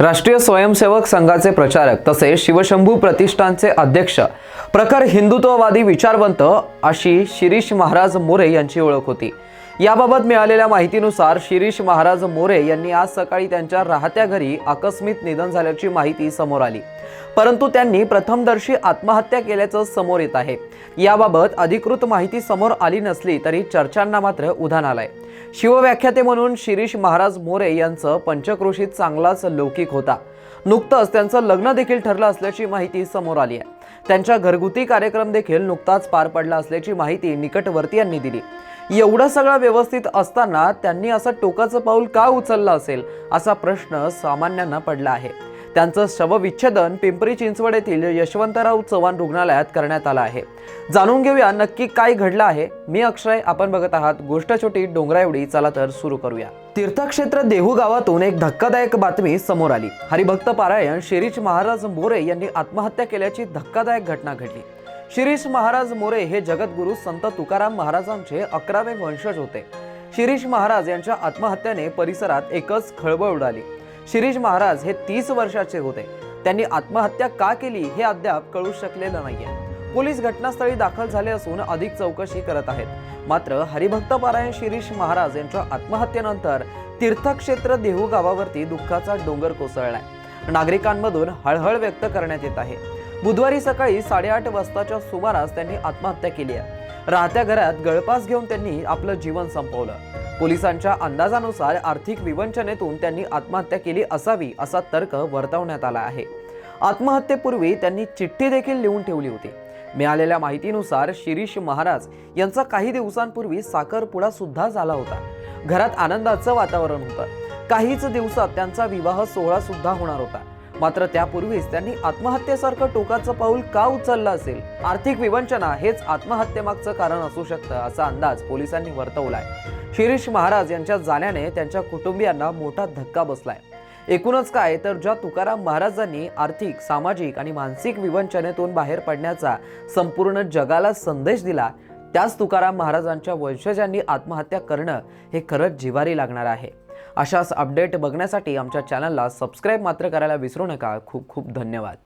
राष्ट्रीय स्वयंसेवक संघाचे प्रचारक तसेच शिवशंभू प्रतिष्ठानचे अध्यक्ष प्रखर हिंदुत्ववादी विचारवंत अशी शिरीष महाराज मोरे यांची ओळख होती. याबाबत मिळालेल्या माहितीनुसार शिरीष महाराज मोरे यांनी आज सकाळी त्यांच्या राहत्या घरी आकस्मिक निधन झाल्याची माहिती समोर आली. परंतु त्यांनी प्रथमदर्शी आत्महत्या केल्याचं समोर येत आहे. याबाबत अधिकृत माहिती समोर आली नसली तरी चर्चांना मात्र उधाण आलंय. शिवव्याख्याते म्हणून शिरीष महाराज मोरे यांचं पंचक्रोशीत चांगलाच लौकिक होता. नुकतंच त्यांचं लग्न देखील ठरलं असल्याची माहिती समोर आली आहे. त्यांच्या घरगुती कार्यक्रम देखील नुकताच पार पडला असल्याची माहिती निकटवर्तीयांनी दिली. एवढं सगळं व्यवस्थित असताना त्यांनी असं टोकाचं पाऊल का उचललं असेल असा प्रश्न सामान्यांना पडला आहे. त्यांचं शवविच्छेदन पिंपरी चिंचवड येथील यशवंतराव चव्हाण रुग्णालयात करण्यात आलं आहे. जाणून घेऊया नक्की काय घडलं आहे. मी अक्षय आपण बघत आहात गोष्ट छोटी डोंगरा एवढी. चला तर सुरू करूया. तीर्थक्षेत्र देहू गावातून एक धक्कादायक बातमी समोर आली. हरिभक्त पारायण शिरीष महाराज मोरे यांनी आत्महत्या केल्याची धक्कादायक घटना घडली. शिरीष महाराज मोरे हे जगद्गुरू संत तुकाराम महाराजांचे अकरावे वंशज होते. शिरीष महाराज यांच्या आत्महत्याने परिसरात एकच खळबळ उडाली. शिरीष महाराज हे तीस वर्षाचे होते. त्यांनी आत्महत्या का केली हे अद्याप कळू शकलेलं नाहीये. पोलीस घटनास्थळी दाखल झाले असून अधिक चौकशी करत आहेत. मात्र हरिभक्त पारायण शिरीष महाराज यांच्या आत्महत्येनंतर तीर्थक्षेत्र देहू गावावरती दुःखाचा डोंगर कोसळलाय. नागरिकांमधून हळहळ व्यक्त करण्यात येत आहे. बुधवारी सकाळी साडेआठ वाजताच्या सुमारास त्यांनी आत्महत्या केली आहे. राहत्या घरात गळपास घेऊन त्यांनी आपलं जीवन संपवलं. पोलिसांच्या अंदाजानुसार आर्थिक विवंचनेतून त्यांनी आत्महत्या केली असावी असा तर्क वर्तवण्यात आला आहे. आत्महत्येपूर्वी त्यांनी चिठ्ठी देखील लिहून ठेवली होती. मिळालेल्या माहितीनुसार शिरीष महाराज यांचा काही दिवसांपूर्वी साखरपुडा सुद्धा झाला होता. घरात आनंदाचं वातावरण होतं. काहीच दिवसात त्यांचा विवाह सोहळा सुद्धा होणार होता. मात्र त्यापूर्वीच त्यांनी आत्महत्येसारखं टोकाचं पाऊल का उचललं असेल? आर्थिक विवंचना हेच आत्महत्येमागचं कारण असू शकतं असा अंदाज पोलिसांनी वर्तवलाय. शिरीष महाराज यांच्या जाण्याने त्यांच्या कुटुंबियांना मोठा धक्का बसलाय. एकूणच काय तर ज्या तुकाराम महाराजांनी आर्थिक सामाजिक आणि मानसिक विवंचनेतून बाहेर पडण्याचा संपूर्ण जगाला संदेश दिला त्याच तुकाराम महाराजांच्या वंशजांनी आत्महत्या करणं हे खरंच जिवारी लागणार आहे. अशाच अपडेट बघण्यासाठी आमच्या चॅनलला सबस्क्राईब मात्र करायला विसरू नका. खूप खूप धन्यवाद.